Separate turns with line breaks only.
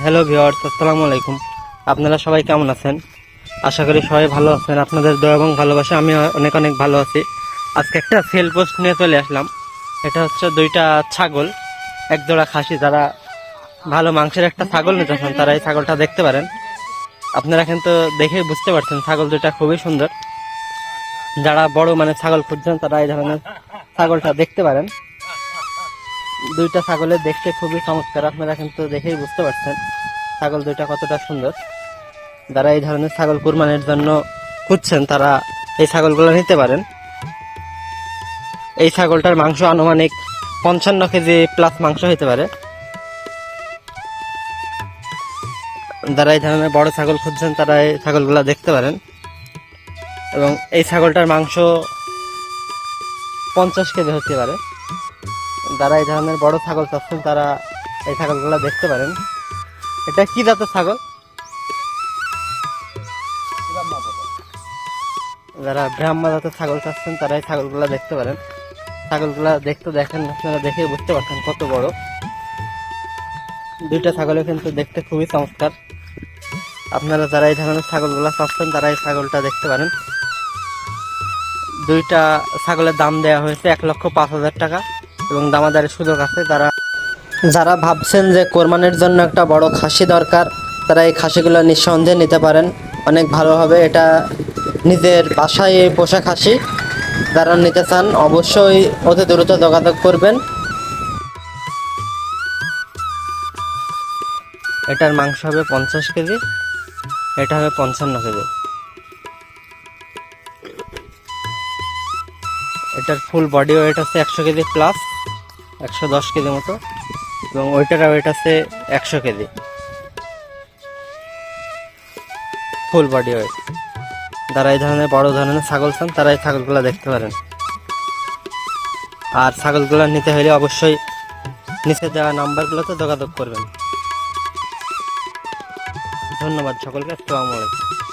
Hello viewers আসসালামু আলাইকুম। আপনারা সবাই কেমন আছেন? আশা করি সবাই ভালো আছেন। আপনাদের দয়া এবং ভালোবাসা আমি অনেক অনেক ভালো আছি। আজকে একটা সেল পোস্ট নিয়ে চলে আসলাম। এটা হচ্ছে দুইটা ছাগল এক জোড়া খাসি। যারা ভালো মাংসের একটা ছাগল নিতে চান, তারা এই ছাগলটা দেখতে পারেন। আপনারা কিন্তু দেখে বুঝতে পারছেন, ছাগল দুইটা খুবই সুন্দর। যারা বড় মানে ছাগল খুঁজছেন, তারা এই ধরনের ছাগলটা দেখতে পারেন। দুইটা ছাগলের দেখতে খুবই চমৎকার। আপনারা কিন্তু দেখেই বুঝতে পারছেন ছাগল দুইটা কতটা সুন্দর। যারা এই ধরনের ছাগল কুরবানির জন্য খুঁজছেন, তারা এই ছাগলগুলো নিতে পারেন। এই ছাগলটার মাংস আনুমানিক পঞ্চান্ন কেজি প্লাস মাংস হতে পারে। যারা এই ধরনের বড় ছাগল খুঁজছেন, তারা এই ছাগলগুলো দেখতে পারেন। এবং এই ছাগলটার মাংস পঞ্চাশ কেজি হতে পারে। যারা এই ধরনের বড় ছাগল চাচ্ছেন, তারা এই ছাগলগুলো দেখতে পারেন। এটা কি জাতের ছাগল? যারা ব্রাহ্মা জাতের ছাগল চাচ্ছেন, তারা এই ছাগলগুলো দেখতে পারেন। ছাগলগুলা দেখতে দেখেন, আপনারা দেখে বুঝতে পারছেন কত বড়। দুইটা ছাগলে কিন্তু দেখতে খুবই চমৎকার। আপনারা যারা এই ধরনের ছাগলগুলো চাচ্ছেন, তারা এই ছাগলটা দেখতে পারেন। দুইটা ছাগলের দাম দেওয়া হয়েছে এক লক্ষ পাঁচ হাজার টাকা। এবং দামাদারের সুযোগ আছে যারা যারা ভাবছেন যে কোরবানির জন্য একটা বড় খাসি দরকার তারা এই খাসিগুলো নিঃসন্দেহে নিতে পারেন। অনেক ভালো হবে এটা নিজের বাসায় পোষা খাসি। যারা নিতে চান অবশ্যই অতি দ্রুত যোগাযোগ করবেন। এটার মাংস হবে পঞ্চাশ কেজি এটা হবে পঞ্চান্ন কেজি। এটার ফুল বডি ওয়েট আছে একশো কেজি প্লাস একশো দশ কেজি মতো এবং ওইটার ওয়েট আছে একশো কেজি। ফুল বডি ওয়েট যারা এই ধরনের বড় ধরনের ছাগল চান তারা এই ছাগলগুলো দেখতে পারেন। আর ছাগলগুলো নিতে হলে অবশ্যই নিচে দেওয়া নাম্বারগুলোতে যোগাযোগ করবেন। ধন্যবাদ সকলকে, আসসালামু আলাইকুম।